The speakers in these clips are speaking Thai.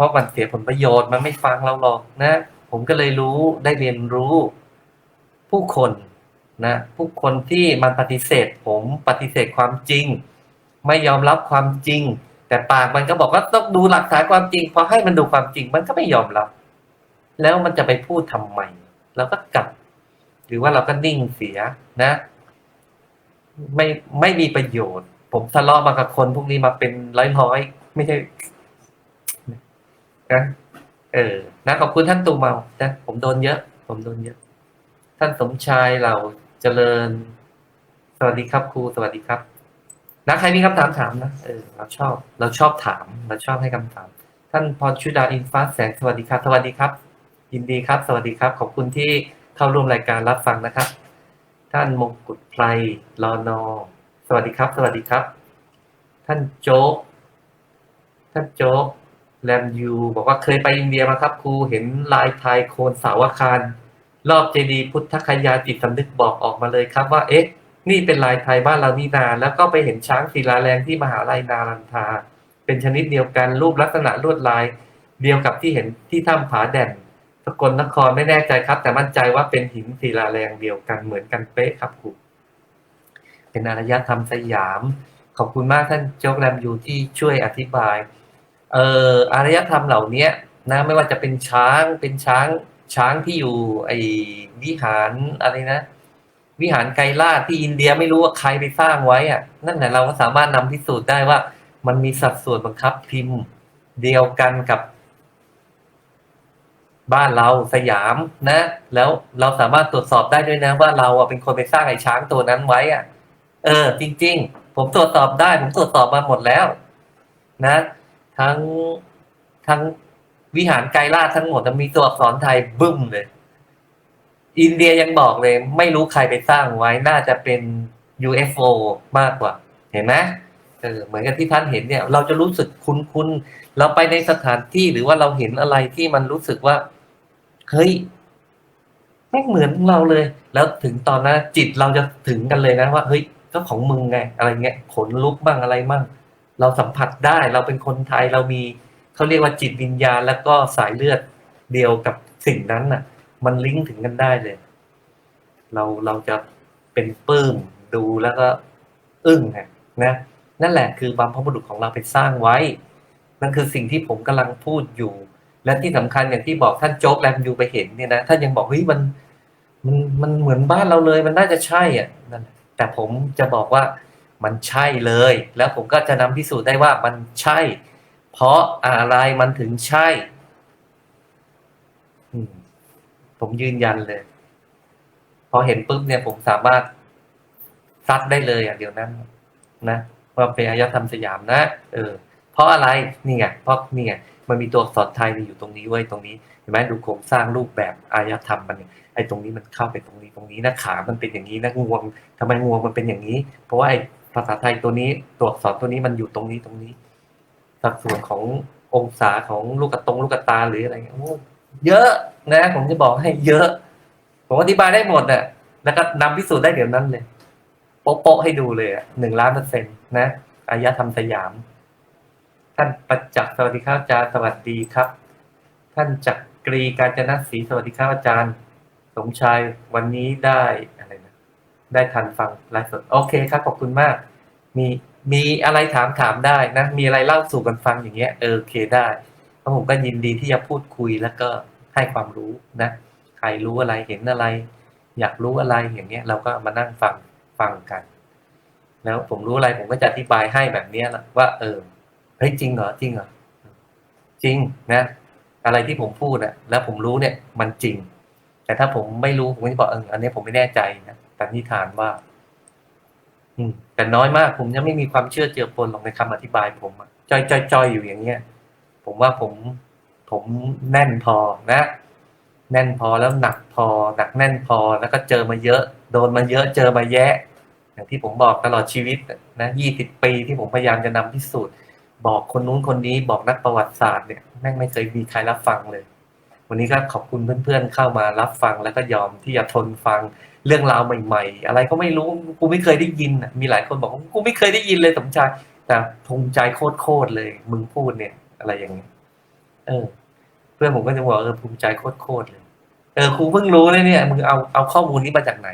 เพราะมันเสียผลประโยชน์มันไม่ฟังเราหรอกนะ ผมก็เลยรู้ได้เรียนรู้ ผู้คนนะ ผู้คนที่มันปฏิเสธ ผมปฏิเสธความจริง ไม่ยอมรับความจริง แต่ปากมันก็บอกว่าต้องดูหลักฐานความจริงพอให้มันดูความจริงมันก็ไม่ยอมรับ แล้วมันจะไปพูดทำไมเราก็กลับ หรือว่าเราก็นิ่งเสียนะ ไม่ไม่มีประโยชน์ ผมทะเลาะมากับคนพวกนี้มาเป็นร้อยๆไม่ใช่ นะเออนะขอบคุณท่านตูเมานะผมโดนเยอะ ผมโดนเยอะ ท่านสมชายเราเจริญ สวัสดีครับครูสวัสดีครับนะใครมีคำถามถามนะเออเราชอบ เราชอบถาม เราชอบให้คำถาม ท่านพรชุดาอินฟ้าแสงสวัสดีครับสวัสดีครับ ยินดีครับ สวัสดีครับ ขอบคุณที่เข้าร่วมรายการรับฟังนะครับ ท่านมงกุฎไพรรอนอสวัสดีครับ สวัสดีครับ ท่านโจ๊กท่านโจ๊ก แรมยูบอกว่าเคยไปอินเดียมาครับครูเห็นลายไทยโคนเสาวคาร รอบเจดีย์พุทธคยาจิตสำนึกบอกออกมาเลยครับว่าเอ๊ะ นี่เป็นลายไทยบ้านเรานี่นาแล้วก็ไปเห็นช้างศิลาแรงที่มหาลัยนารันทา เป็นชนิดเดียวกันรูปลักษณะลวดลายเดียวกับที่เห็นที่ถ้ำผาแด่นสกลนครไม่แน่ใจครับ แต่มั่นใจว่าเป็นหินศิลาแรงเดียวกันเหมือนกันเป๊ะครับครูเป็นอารยธรรมสยาม ขอบคุณมากท่านโจ๊กแรมยูที่ช่วยอธิบาย เอ่ออารยธรรมเหล่านี้นะไม่ว่าจะเป็นช้างเป็นช้างช้างที่อยู่ไอ้วิหารอะไรนะ วิหารไกรลาที่อินเดียไม่รู้ว่าใครไปสร้างไว้อะนั่นแหละเราก็สามารถนำพิสูจน์ได้ว่า มันมีสัดส่วนบังคับพิมพ์เดียวกันกับ บ้านเราสยามนะ แล้วเราสามารถตรวจสอบได้ด้วยนะว่าเราอะเป็นคนไปสร้างไอ้ช้างตัวนั้นไว้อะ เออ จริง ๆ ผมตรวจสอบได้ ผมตรวจสอบมาหมดแล้ว นะ ทั้งทั้งวิหารไกรลาทั้งหมดมีตัวอักษรไทยบึ้มเลย อินเดียยังบอกเลย ไม่รู้ใครไปสร้างไว้น่าจะเป็น UFO มากกว่า เห็นไหมเออเหมือนกับที่ท่านเห็นเนี่ย เราจะรู้สึกคุ้นๆเราไปในสถานที่หรือว่าเราเห็นอะไรที่มันรู้สึกว่า เฮ้ยไม่เหมือนเราเลย แล้วถึงตอนนั้นจิตเราจะถึงกันเลยนะว่า เฮ้ยก็ของมึงไง อะไรเงี้ยขนลุกบ้างอะไรบ้าง เราสัมผัสได้เราเป็นคนไทยเรามีเขาเรียกว่าจิตวิญญาณ แล้วก็สายเลือดเดียวกับสิ่งนั้นน่ะ มันลิงก์ถึงกันได้เลย เราเราจะเป็นปลื้มดูแล้วก็ อึ้งนะนะนั่นแหละคือบรรพบุรุษของเราไปสร้างไว้ นั่นคือสิ่งที่ผมกำลังพูดอยู่ และที่สำคัญอย่างที่บอกท่านโจ๊กแรมยูไปเห็นเนี่ยนะท่านยังบอกเฮ้ยมันมันมันเหมือนบ้านเราเลย มันน่าจะใช่อะนั่นแต่ผมจะบอกว่า มันใช่เลย แล้วผมก็จะนำพิสูจน์ได้ว่ามันใช่ เพราะอะไรมันถึงใช่ผมยืนยันเลย พอเห็นปุ๊บเนี่ย ผมสามารถซัดได้เลยอะเดี๋ยวนั้นนะว่าเป็นอายธรรมสยามนะเออ เพราะอะไรนี่ไงเพราะนี่ไงมันมีตัวอักษรไทยมีอยู่ตรงนี้ไว้ยตรงนี้เห็นไหมดูโครงสร้างรูปแบบอายธรรมมันไอ้ตรงนี้มันเข้าไปตรงนี้ตรงนี้นะขา มันเป็นอย่างนี้นะงวงทำไมงวงมันเป็นอย่างนี้ เพราะว่าไอ้ ภาษาไทยตัวนี้ตัวอักษรตัวนี้มันอยู่ตรงนี้ตรงนี้สัดส่วนขององศาของลูกกระตรงลูกกระตาหรืออะไรเงี้ยโอ้เยอะนะ ผมจะบอกให้เยอะ ผมอธิบายได้หมดอะแล้วก็นำพิสูจน์ได้เดี๋ยวนั้นเลยโป๊ะๆให้ดูเลยอะหนึ่งล้านเปอร์เซ็นต์นะอารยธรรมสยาม ท่านประจักษ์สวัสดีครับอาจารย์สวัสดีครับ ท่านจักรีการจนศรีสวัสดีครับอาจารย์ สมชายวันนี้ได้อะไร ได้ทันฟังไลฟ์สดโอเคครับขอบคุณมาก มีมีอะไรถามถามได้นะ มีอะไรเล่าสู่กันฟังอย่างเงี้ยเออโอเคได้เพราะผมก็ยินดีที่จะพูดคุยแล้วก็ให้ความรู้นะ ใครรู้อะไรเห็นอะไร อยากรู้อะไรอย่างเงี้ย เราก็มานั่งฟังฟังกัน แล้วผมรู้อะไรผมก็จะอธิบายให้แบบเนี้ยแหละว่า เออเฮ้ยจริงเหรอจริงเหรอจริงนะ อะไรที่ผมพูดอะแล้วผมรู้เนี่ยมันจริง แต่ถ้าผมไม่รู้ผมก็จะบอกเอออันนี้ผมไม่แน่ใจนะ แตนิทานว่า อืม แต่น้อยมาก ผมยังไม่มีความเชื่อเจือปนลงในคำอธิบาย ผมอะจอยจอยจอยอยู่อย่างเงี้ย ผมว่าผม ผมแน่นพอนะ แน่นพอแล้วหนักพอ หนักแน่นพอแล้วก็เจอมาเยอะ โดนมาเยอะ เจอมาแยะ อย่างที่ผมบอกตลอดชีวิต นะยี่สิบปีที่ผมพยายามจะนำพิสูจน์บอกคนนู้นคนนี้บอกนักประวัติศาสตร์เนี่ยแม่งไม่เคยมีใครรับฟังเลย วันนี้ก็ขอบคุณเพื่อนๆ เข้ามารับฟังแล้วก็ยอมที่จะทนฟัง เรื่องราวใหม่ ๆ อะไรก็ไม่รู้กูไม่เคยได้ยินมีหลายคนบอกกูไม่เคยได้ยินเลยสมชายแต่ภูมิใจโคตรๆเลย มึงพูดเนี่ย อะไรอย่างเงี้ยเเออ เพื่อนผมก็จะบอกเออภูมิใจโคตรๆเลยเออครูเพิ่งรู้เลยเนี่ยมึงเอาเอาข้อมูลนี้มาจากไหน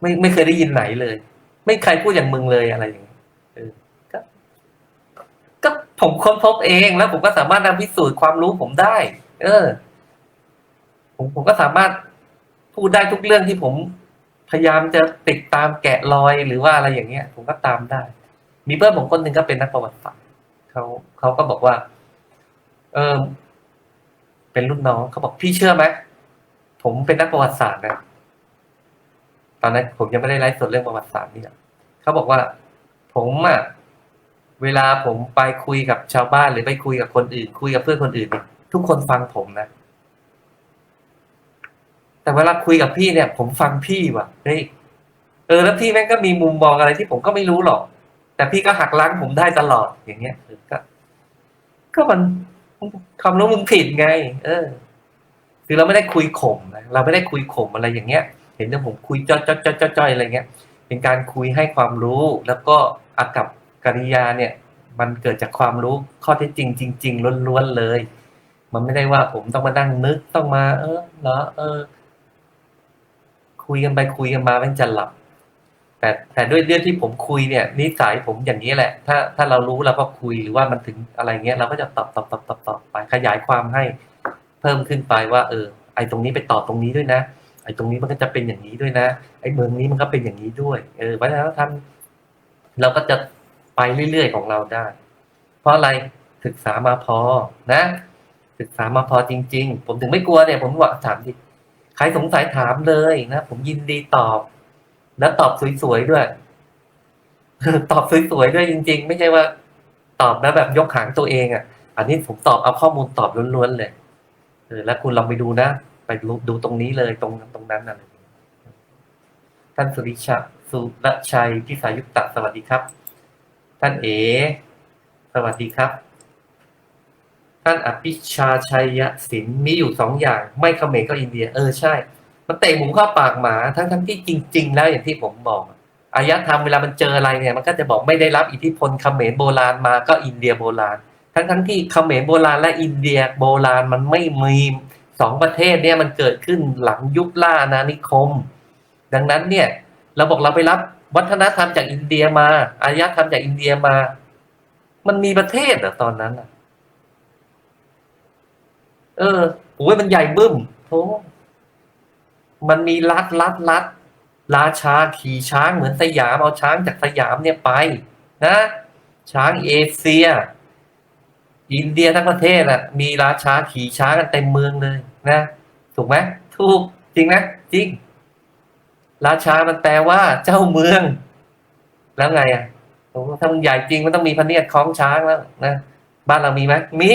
ไม่ไม่เคยได้ยินไหนเลย ไม่ใครพูดอย่างมึงเลยอะไรอย่างเงี้ยเออก็ก็ผมค้นพบเองแล้วผมก็สามารถนำพิสูจน์ความรู้ผมได้ เออ ผมผมก็สามารถ พูดได้ทุกเรื่องที่ผมพยายามจะติดตามแกะรอยหรือว่าอะไรอย่างเงี้ย ผมก็ตามได้ มีเพื่อนผมคนหนึ่งก็เป็นนักประวัติศาสตร์เขาเขาก็บอกว่า เออเป็นรุ่นน้องเขาบอกพี่เชื่อไหมผมเป็นนักประวัติศาสตร์นะตอนนั้นผมยังไม่ได้ไลฟ์สดเรื่องประวัติศาสตร์นี่หรอกเขาบอกว่า ผมอะเวลาผมไปคุยกับชาวบ้านหรือไปคุยกับคนอื่น คุยกับเพื่อนคนอื่น ทุกคนฟังผมนะ แต่เวลาคุยกับพี่เนี่ย ผมฟังพี่ว่ะเฮ้ยเออแล้วพี่แม่งก็มีมุมมองอะไรที่ผมก็ไม่รู้หรอก แต่พี่ก็หักล้างผมได้ตลอดอย่างเงี้ยก็ ก็มันความรู้มึงผิดไง เออ คือเราไม่ได้คุยข่มนะเราไม่ได้คุยข่มอะไรอย่างเงี้ย เห็นว่าผมคุยจ้อยจ้อยจ้อยจ้อยจ้อยอะไรเงี้ย เป็นการคุยให้ความรู้ แล้วก็อากับกริยาเนี่ย มันเกิดจากความรู้ข้อเท็จจริงจริงๆล้วนๆเลย มันไม่ได้ว่าผมต้องมานั่งนึกต้องมา เออเหรอเออ คุยกันไปคุยกันมามันจะหลับ แต่แต่ด้วยเรื่องที่ผมคุยเนี่ยนิสัยผมอย่างนี้แหละ ถ้าถ้าเรารู้เราก็คุยหรือว่ามันถึงอะไรเงี้ยเราก็จะตอบตอบตอบตอบตอบไปขยายความให้เพิ่มขึ้นไปว่า เออ ไอตรงนี้ไปต่อตรงนี้ด้วยนะไอ้ตรงนี้มันก็จะเป็นอย่างนี้ด้วยนะ ไอ้เมืองนี้มันก็เป็นอย่างนี้ด้วย เออวัฒนธรรมเราก็จะไปเรื่อยๆของเราได้ เพราะอะไรศึกษามาพอนะ ศึกษามาพอจริง ๆ ผมถึงไม่กลัวเนี่ย ผมบอกถามดิ ใครสงสัยถามเลยนะผมยินดีตอบ แล้วตอบสวยๆด้วย ตอบสวยๆด้วยจริง ๆ ไม่ใช่ว่า ตอบแล้วแบบยกหางตัวเองอะ อันนี้ผมตอบเอาข้อมูลตอบล้วนๆเลยเออแล้วคุณลองไปดูนะ ไปดูดูตรงนี้เลยตรงตรงนั้นอะไรอย่างเงี้ยท่านสุริชาสุรชัยพิสายุตตะสวัสดีครับ ท่านเอ สวัสดีครับ ท่านอภิชาชัยศิลป์มีอยู่สองอย่าง ไม่เขมรก็อินเดีย เออใช่ มันเตะหมูเข้าปากหมาทั้งทั้งที่จริง ๆ แล้วอย่างที่ผมบอกอารยธรรมเวลามันเจออะไรเนี่ยมันก็จะบอกไม่ได้รับอิทธิพลเขมรโบราณมาก็อินเดียโบราณ ทั้งทั้งที่เขมรโบราณและอินเดียโบราณมันไม่มีสองประเทศเนี่ยมันเกิดขึ้นหลังยุคล่าอานิคม ดังนั้นเนี่ยเราบอกเราไปรับวัฒนธรรมจากอินเดียมาอารยธรรมจากอินเดียมา มันมีประเทศเหรอตอนนั้นอะ เออโอ้ยมันใหญ่บึ้มโธ่มันมีรัดรัดรัดราชาขี่ช้างเหมือนสยามเอาช้างจากสยามเนี่ยไป นะ ช้างเอเชีย อินเดียทั้งประเทศอะ มีราชาขี่ช้างกันเต็มเมืองเลยนะถูกไหมถูกจริงไหมจริง ราชามันแปลว่าเจ้าเมือง แล้วไงอะถ้ามันใหญ่จริงมันต้องมีพระเนียดคล้องช้างแล้วนะบ้านเรามีไหมมี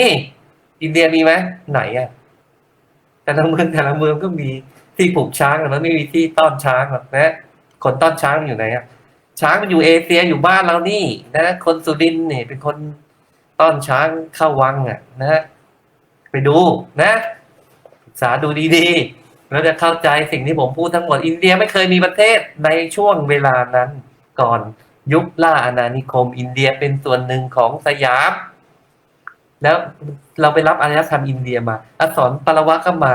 อินเดียมีไหมไหนอะแต่ละเมืองแต่ละเมืองก็มีที่ผูกช้างแต่มันไม่มีที่ต้อนช้างหรอกนะคนต้อนช้างอยู่ไหนอะช้างมันอยู่เอเชียอยู่บ้านเรานี่นะคนสุรินทร์เนี่ยเป็นคนต้อนช้างเข้าวังอะ นะไปดูนะศึกษาดูดีๆ แล้วจะเข้าใจสิ่งที่ผมพูดทั้งหมด อินเดียไม่เคยมีประเทศในช่วงเวลานั้น ก่อนยุคล่าอาณานิคม อินเดียเป็นส่วนหนึ่งของสยาม แล้วเราไปรับอารยธรรมอินเดียมาอักษรปารวะก็มา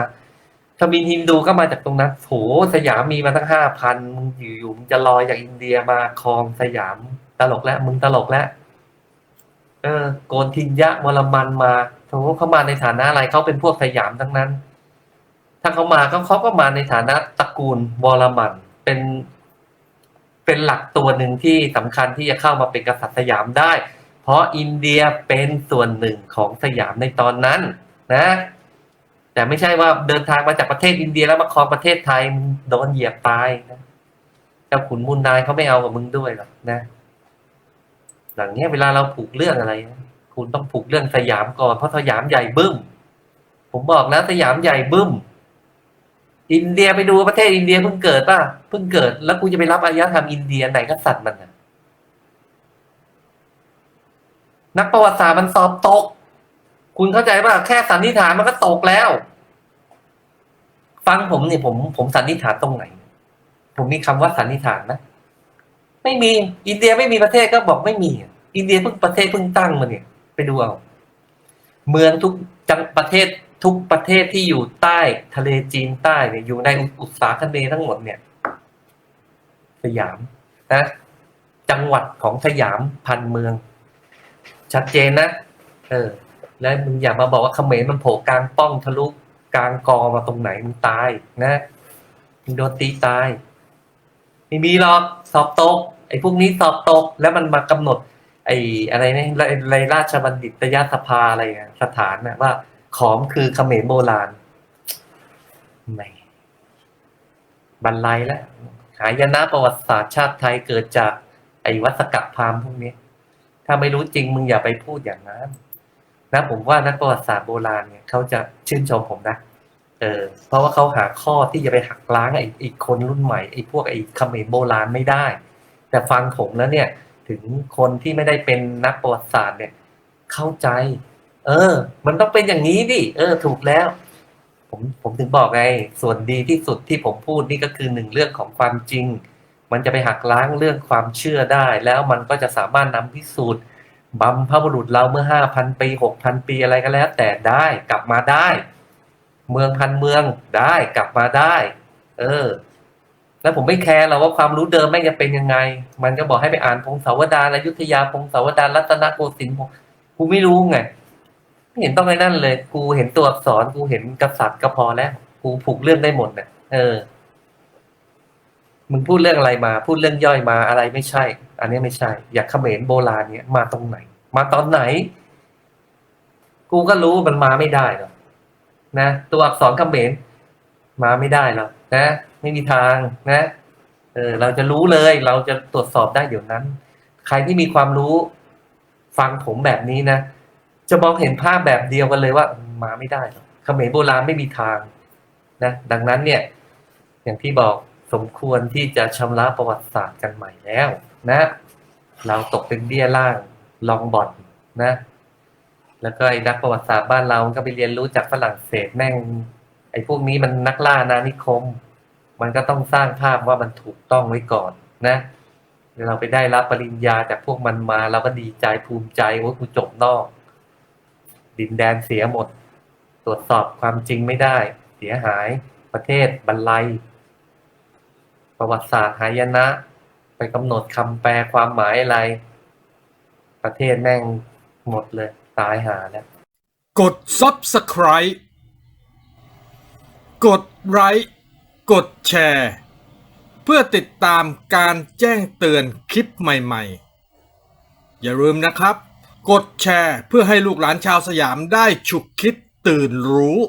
ทมินฮินดูก็มาจากตรงนั้นโหสยามมีมาตั้งห้าพันมึงอยู่ๆมึงจะลอยจากอินเดียมาครองสยามตลกแล้วมึงตลกแล้วเออโกนทินยะมรมันมาโถเขามาในฐานะอะไรเขาเป็นพวกสยามทั้งนั้น ถ้าเขามาเขาเขาก็มาในฐานะตระกูลวรมันเป็นเป็นหลักตัวหนึ่งที่สำคัญที่จะเข้ามาเป็นกษัตริย์สยามได้ เพราะอินเดียเป็นส่วนหนึ่งของสยามในตอนนั้นนะ แต่ไม่ใช่ว่าเดินทางมาจากประเทศอินเดียแล้วมาครองประเทศไทยมึงโดนเหยียบตายนะเจ้าขุนมูลนายเขาไม่เอากับมึงด้วยหรอกนะหลังเนี้ยเวลาเราผูกเรื่องอะไรนะคุณต้องผูกเรื่องสยามก่อนเพราะสยามใหญ่บึ้ม ผมบอกแล้วสยามใหญ่บึ้ม อินเดียไปดูประเทศอินเดียเพิ่งเกิดป่ะเพิ่งเกิด แล้วกูจะไปรับอารยธรรมอินเดียไหนกษัตริย์มันน่ะ นักประวัติศาสตร์มันสอบตก คุณเข้าใจป่ะแค่สันนิษฐานมันก็ตกแล้ว ฟังผมเนี่ยผมผมสันนิษฐานตรงไหน ผมมีคำว่าสันนิษฐานนะไม่มี อินเดียไม่มีประเทศก็บอกไม่มี อินเดียเพิ่งประเทศเพิ่งตั้งมาเนี่ย ไปดูเอาเมืองทุกจังประเทศทุกประเทศที่อยู่ใต้ทะเลจีนใต้เนี่ยอยู่ในอุตสาหคเนย์ทั้งหมดเนี่ย สยามนะจังหวัดของสยามพันเมือง ชัดเจนนะ เออ แล้วมึงอย่ามาบอกว่าเขมรมันโผล่กลางป้องทะลุกลางกอมาตรงไหนมึงตายนะมึงโดนตีตาย ไม่มีหรอกสอบตก ไอ้พวกนี้สอบตก แล้วมันมากำหนด ไอ้อะไรเนี่ยในในราชบัณฑิตยสภาอะไรอะสถานนะว่า ขอมคือเขมรโบราณไม่บรรลัยแล้วหายนะประวัติศาสตร์ชาติไทยเกิดจากไอ้วัสกพามพวกนี้ ถ้าไม่รู้จริงมึงอย่าไปพูดอย่างนั้นนะผมว่านักประวัติศาสตร์โบราณเนี่ยเขาจะชื่นชมผมนะเออเพราะว่าเขาหาข้อที่จะไปหักล้างไอ้ไอ้คนรุ่นใหม่ไอ้พวกไอ้เขมรโบราณไม่ได้ แต่ฟังผมแล้วเนี่ย ถึงคนที่ไม่ได้เป็นนักประวัติศาสตร์เนี่ย เข้าใจ เออ มันต้องเป็นอย่างนี้ดิเออ ถูกแล้ว ผมผมถึงบอกไงส่วนดีที่สุดที่ผมพูดนี่ก็คือหนึ่งเรื่องของความจริง มันจะไปหักล้างเรื่องความเชื่อได้ แล้วมันก็จะสามารถนำพิสูจน์บัมพบุรุษเราเมื่อห้าพันปีหกพันปีอะไรก็แล้ว แต่ได้กลับมาได้ เมืองพันเมืองได้กลับมาได้ เออ แล้วผมไม่แคร์หรอกว่าความรู้เดิมแม่งจะเป็นยังไง มันก็บอกให้ไปอ่านพงศาวดารอยุธยาพงศาวดารรัตนโกสินทร์กูไม่รู้ไงไม่เห็นต้องไอ้นั่นเลย กูเห็นตัวอักษรกูเห็นกษัตริย์ก็พอแล้ว กูผูกเรื่องได้หมดเนี่ยเออ มึงพูดเรื่องอะไรมา พูดเรื่องย่อยมาอะไรไม่ใช่ อันนี้ไม่ใช่ อยากเขมรโบราณเนี่ยมาตรงไหน มาตอนไหน กูก็รู้มันมาไม่ได้หรอกนะ ตัวอักษรเขมรมาไม่ได้หรอกนะ ไม่มีทางนะเออเราจะรู้เลย เราจะตรวจสอบได้เดี๋ยวนั้น ใครที่มีความรู้ ฟังผมแบบนี้นะจะมองเห็นภาพแบบเดียวกันเลยว่ามาไม่ได้หรอกเขมรโบราณไม่มีทางนะ ดังนั้นเนี่ย อย่างที่บอก สมควรที่จะชำระประวัติศาสตร์กันใหม่แล้วนะ เราตกเป็นเบี้ยล่างลองบอดนะ แล้วก็ไอ้นักประวัติศาสตร์บ้านเราก็ไปเรียนรู้จากฝรั่งเศสแม่ง ไอ้พวกนี้มันนักล่านานิคม มันก็ต้องสร้างภาพว่ามันถูกต้องไว้ก่อนนะเราไปได้รับปริญญาจากพวกมันมาเราก็ดีใจภูมิใจว่ากูจบนอก ดินแดนเสียหมด ตรวจสอบความจริงไม่ได้ เสียหายประเทศบรรลัย ประวัติศาสตร์หายนะ ไปกำหนดคำแปลความหมายอะไร ประเทศแม่งหมดเลย ตายหาแล้ว กด subscribe กดไลค์กดแชร์ เพื่อติดตามการแจ้งเตือนคลิปใหม่ๆ อย่าลืมนะครับ กดแชร์เพื่อให้ลูกหลานชาวสยามได้ฉุกคิดตื่นรู้